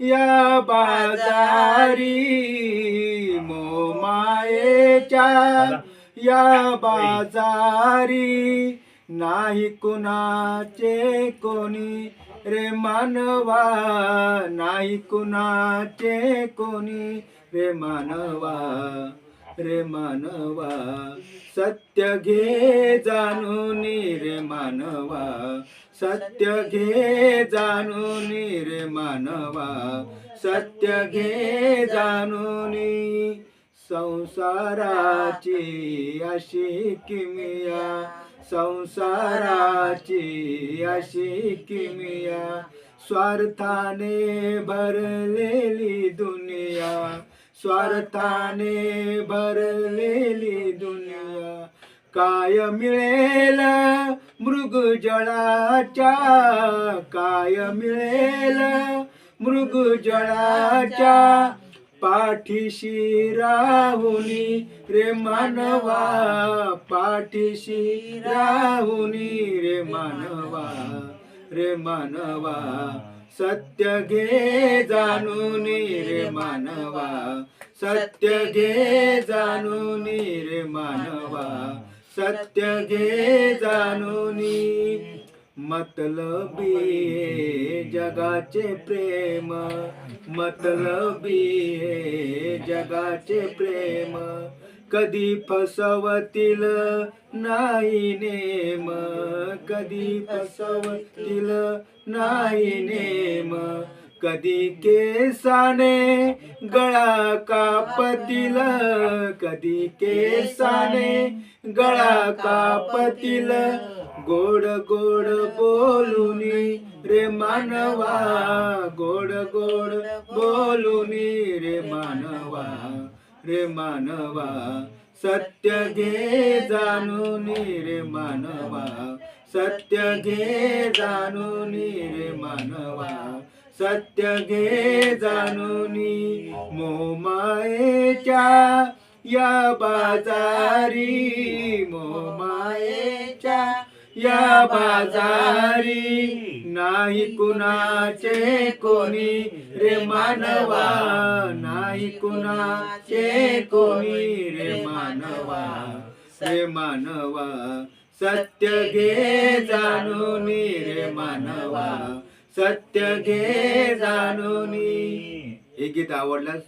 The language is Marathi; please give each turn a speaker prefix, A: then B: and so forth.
A: या बाजारी मोमायेच्या या बाजारी नाही कुणाचे कोणी रे मानवा नाही कुणाचे कोणी रे मानवा रे मानवा. सत्य घे जाणून रे मानवा सत्य घे जाणून रे मानवा सत्य घे जाणून संसाराची अशी किमिया संसाराची अशी किमिया स्वार्थाने भरलेली दुनिया स्वार्थाने भरलेली दुनिया काय मिळेल मृगजळाच्या काय मिळेल? मृगजळाच्या पाठीशी राहुनी रे मानवा पाठीशी राहुनी रे मानवा रे मानवा सत्य घे जाणून रे मानवा सत्य घे जाणून रे मानवा सत्य घे जाणून मतलबी हे जगाचे प्रेम मतलबी जगाचे प्रेम कधी फसवतील नाही नेम कधी फसवतील नाही नेम कधी केसाने गळा कापतील कधी केसाने गळा कापतील. गोड गोड बोलुनी रे मानवा गोड गोड बोलुनी रे मानवा रे मानवा. सत्य घे जाणून रे मानवा सत्य घे जाणून रे मानवा. सत्य घे जाणून मोमायेच्या या बाजारी मोमायेच्या या बाजारी. नाही कुणाचे कोणी रे मानवा नाही कुणाचे कोणी रे मानवा रे मानवा. सत्य घे जाणूनी रे मानवा सत्य घे जाणून हे गीत आवडलं.